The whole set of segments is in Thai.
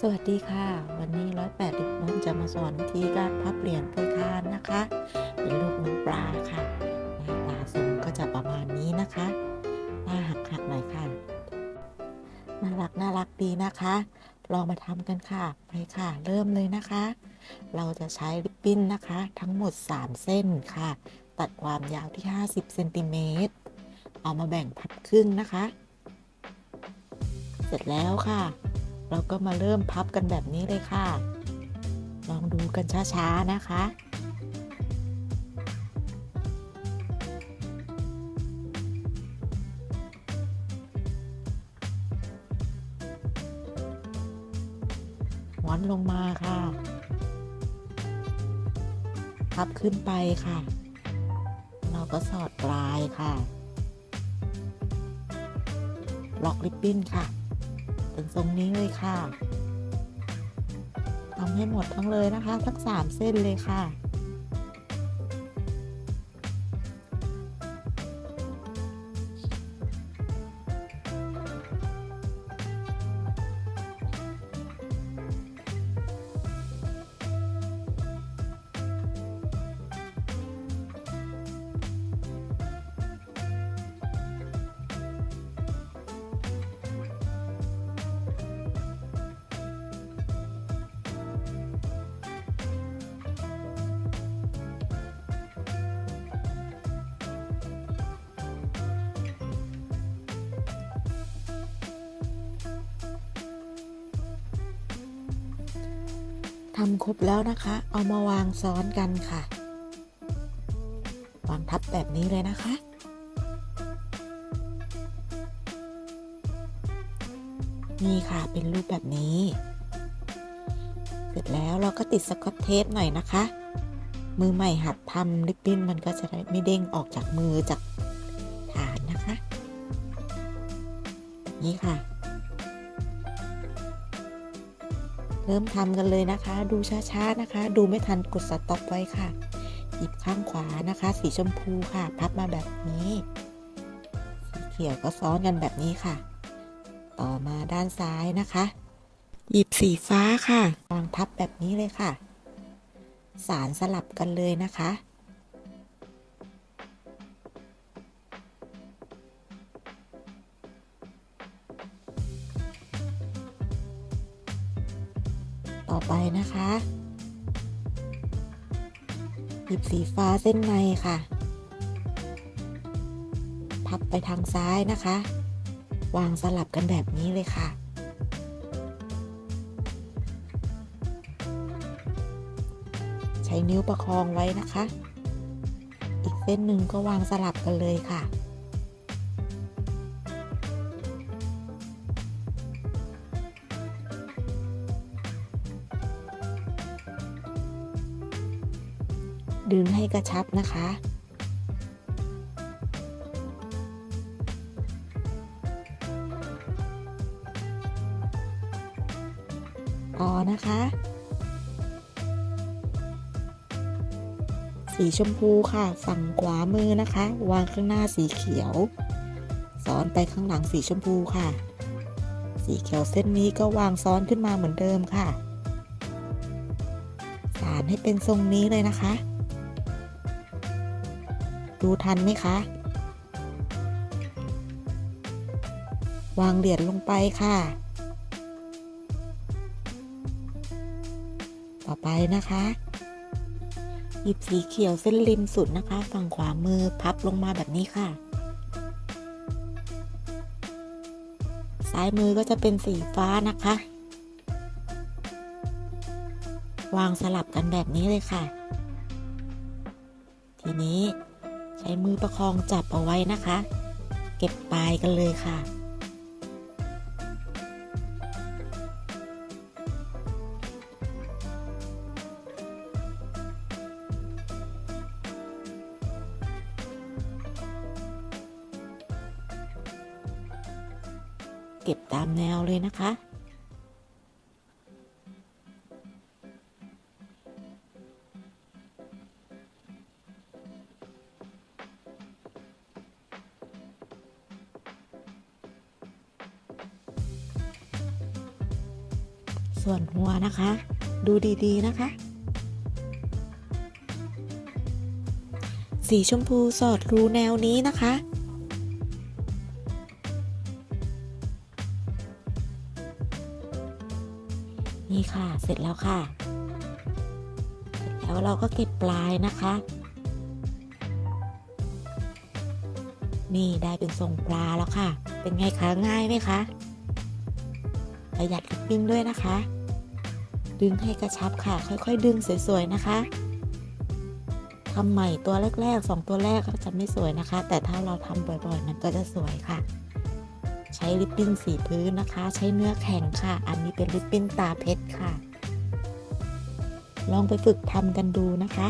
สวัสดีค่ะ วันนี้ร้อยแปดดิบนนจะมาสอนวิธีการพับเหรียญโปรยทานนะคะ เป็นรูปเหมือนปลาค่ะหน้าตาทรงก็จะประมาณนี้นะคะหน้าหักหักๆหน่อยค่ะน่ารักน่ารักดีนะคะ ลองมาทำกันค่ะไปค่ะ เริ่มเลยนะคะ เราจะใช้ริบบิ้นนะคะ ทั้งหมด 3 เส้นค่ะ ตัดความยาวที่ 50เซนติเมตรเอามาแบ่งพับครึ่งนะคะ เสร็จแล้วค่ะ เราก็มาเริ่มพับกันแบบนี้เลยค่ะ ลองดูกันช้าๆนะคะม้วนลงมาค่ะ พับขึ้นไปค่ะ เราก็สอดปลายค่ะ ล็อกริบบิ้นค่ะ เป็นทรงนี้เลยค่ะทำให้หมดทั้งเลยนะคะทั้งสามเส้นเลยค่ะ ทำครบแล้วนะคะ เอามาวางซ้อนกันค่ะ วางทับแบบนี้เลยนะคะ นี่ค่ะเป็นรูปแบบนี้ เสร็จแล้วเราก็ติดสกอตเทปหน่อยนะคะ มือใหม่หัดทำริบบิ้นมันก็จะได้ไม่เด้งออกจากมือจากฐานนะคะ นี่ค่ะ เริ่มทำกันเลยนะคะ ดูช้าๆนะคะ ดูไม่ทันกดสต็อปไว้ค่ะ หยิบข้างขวานะคะ สีชมพูค่ะ พับมาแบบนี้ สีเขียวก็ซ้อนกันแบบนี้ค่ะ ต่อมาด้านซ้ายนะคะ หยิบสีฟ้าค่ะวางทับแบบนี้เลยค่ะ สารสลับกันเลยนะคะ ต่อไปนะคะหยิบสีฟ้าเส้นในค่ะ พับไปทางซ้ายนะคะ วางสลับกันแบบนี้เลยค่ะ ใช้นิ้วประคองไว้นะคะ อีกเส้นหนึ่งก็วางสลับกันเลยค่ะ ให้กระชับนะคะ ต่อนะคะ สีชมพูค่ะฝั่งขวามือนะคะ วางข้างหน้าสีเขียว ซ้อนไปข้างหลังสีชมพูค่ะ สีเขียวเส้นนี้ก็วางซ้อนขึ้นมาเหมือนเดิมค่ะสารให้เป็นทรงนี้เลยนะคะ ดูทันไหมคะ วางเหรียญลงไปค่ะ ต่อไปนะคะ หยิบสีเขียวเส้นริมสุดนะคะ ฝั่งขวามือพับลงมาแบบนี้ค่ะ ซ้ายมือก็จะเป็นสีฟ้านะคะ วางสลับกันแบบนี้เลยค่ะทีนี้ ช้มือประคองจับเอาไว้นะคะ เก็บปลายกันเลยค่ะ เก็บตามแนวเลยนะคะ ส่วนหัวนะคะ ดูดีๆนะคะ สีชมพูสอดรูแนวนี้นะคะ นี่ค่ะเสร็จแล้วค่ะเสร็จแล้วเราก็เก็บปลายนะคะ นี่ได้เป็นทรงปลาแล้วค่ะ เป็นไงคะง่ายไหมคะประหยัดลิปปิ้นด้วยนะคะ ดึงให้กระชับค่ะ ค่อยๆ ดึงสวยๆนะคะทำใหม่ตัวแรกๆสองตัวแรกก็จะไม่สวยนะคะ แต่ถ้าเราทำบ่อยๆ มันก็จะสวยค่ะ ใช้ลิปปิ้นสีพื้นนะคะ ใช้เนื้อแข็งค่ะ อันนี้เป็นลิปปิ้นตาเพชรค่ะ ลองไปฝึกทำกันดูนะคะ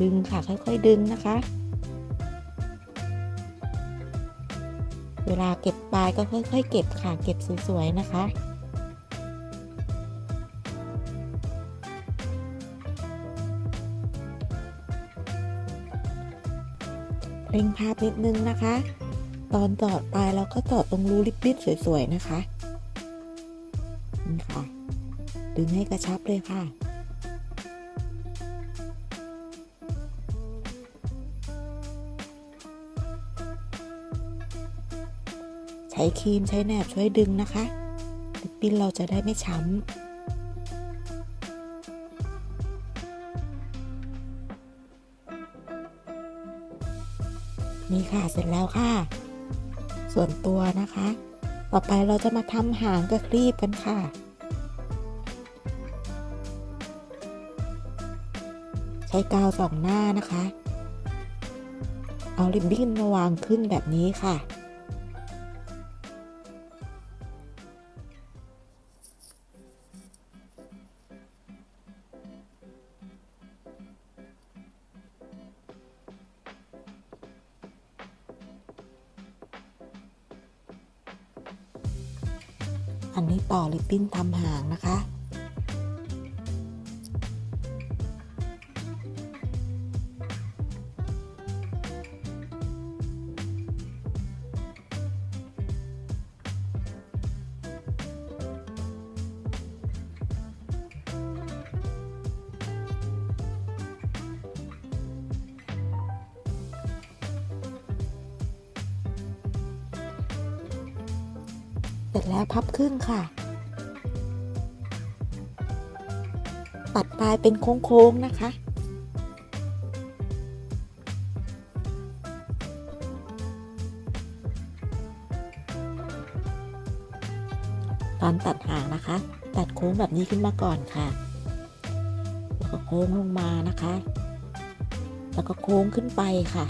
ดึงค่ะค่อยๆ ดึงนะคะ เวลาเก็บปลายก็ค่อยๆ เก็บค่ะ เก็บสวยๆ นะคะ เร่งภาพนิดนึงนะคะ ตอนต่อปลายเราก็ต่อตรงรูลิปบิ้นสวยๆนะคะนี่ค่ะ ดึงให้กระชับเลยค่ะ ใช้ครีมใช้แหนบช่วยดึงนะคะลิปปิ้นเราจะได้ไม่ช้ำ นี่ค่ะเสร็จแล้วค่ะ ส่วนตัวนะคะ ต่อไปเราจะมาทำหางกระครีบกันค่ะ ใช้กาวสองหน้านะคะ เอาริบบิ้นมาวางขึ้นแบบนี้ค่ะ อันนี้ต่อริปปิ้นทำหางนะคะ เสร็จแล้วพับครึ่งค่ะ ตัดปลายเป็นโค้งๆนะคะ ตอนตัดหางนะคะ ตัดโค้งแบบนี้ขึ้นมาก่อนค่ะ แล้วก็โค้งลงมานะคะ แล้วก็โค้งขึ้นไปค่ะ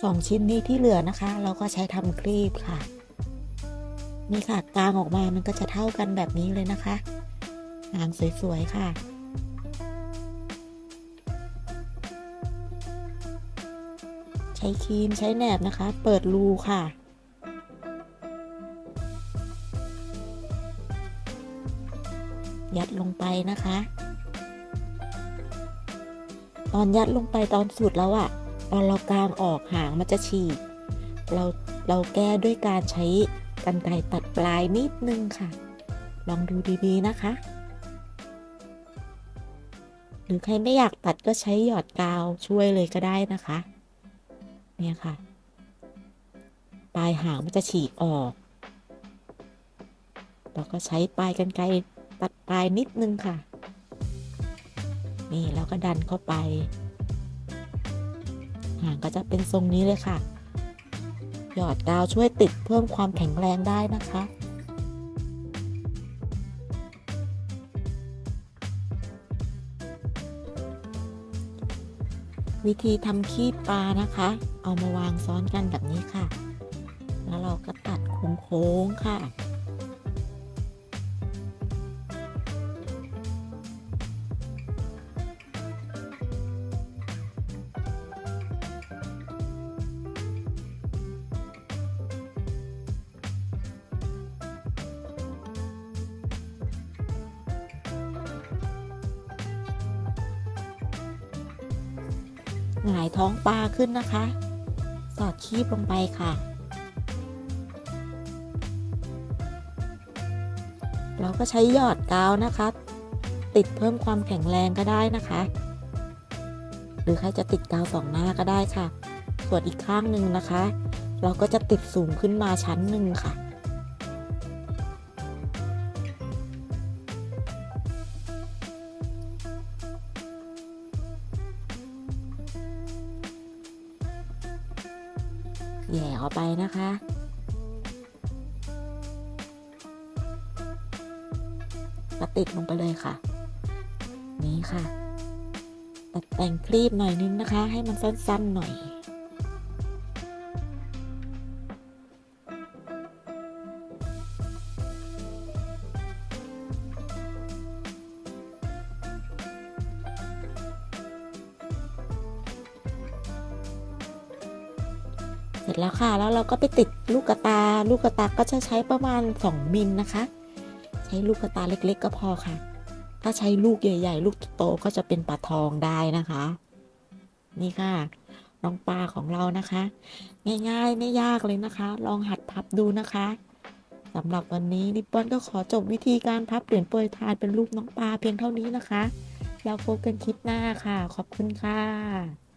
2 ชิ้นนี้ที่เหลือนะคะ เราก็ใช้ทำครีบค่ะ นี่ค่ะกลางออกมามันก็จะเท่ากันแบบนี้เลยนะคะ หางสวยๆค่ะใช้ครีมใช้แหนบนะคะ เปิดรูค่ะ ยัดลงไปนะคะ ตอนยัดลงไปตอนสุดแล้วอะ่ะ ตอนเรากางออกหางมันจะฉีก เราเราแก้ด้วยการใช้กันไกรตัดปลายนิดนึงค่ะ ลองดูดีๆนะคะ หรือใครไม่อยากตัดก็ใช้หยอดกาวช่วยเลยก็ได้นะคะ เนี่ยค่ะ ปลายหางมันจะฉีกออก เราก็ใช้ปลายกันไกรตัดปลายนิดนึงค่ะ นี่แล้วก็ดันเข้าไป หางก็จะเป็นทรงนี้เลยค่ะ หยอดกาวช่วยติดเพิ่มความแข็งแรงได้นะคะวิธีทำขี้ปลานะคะ เอามาวางซ้อนกันแบบนี้ค่ะ แล้วเราก็ตัดโค้งๆค่ะ หงายท้องปลาขึ้นนะคะ สอดคีบลงไปค่ะ เราก็ใช้หยอดกาวนะคะ ติดเพิ่มความแข็งแรงก็ได้นะคะ หรือใครจะติดกาวสองหน้าก็ได้ค่ะ ส่วนอีกข้างหนึ่งนะคะ เราก็จะติดสูงขึ้นมาชั้นหนึ่งค่ะ นะคะ มาติดลงไปเลยค่ะ นี่ค่ะตัดแต่งคลีบหน่อยนึงนะคะ ให้มันสั้นๆหน่อย ร็จแล้วค่ะ แล้วเราก็ไปติดลูกกระตา ลูกกระตาก็จะใช้ประมาณ 2 มิลนะคะ ใช้ลูกกระตาเล็ก ๆ ก็พอค่ะ ถ้าใช้ลูกใหญ่ ๆ ลูกโตก็จะเป็นปลาทองได้นะคะ นี่ค่ะ น้องปลาของเรานะคะ ง่ายๆไม่ยากเลยนะคะ ลองหัดพับดูนะคะสำหรับวันนี้นิปปอนก็ขอจบวิธีการพับเหรียญโปรยทานเป็นรูปน้องปลาเพียงเท่านี้นะคะ แล้วพบกันคลิปหน้าค่ะ ขอบคุณค่ะ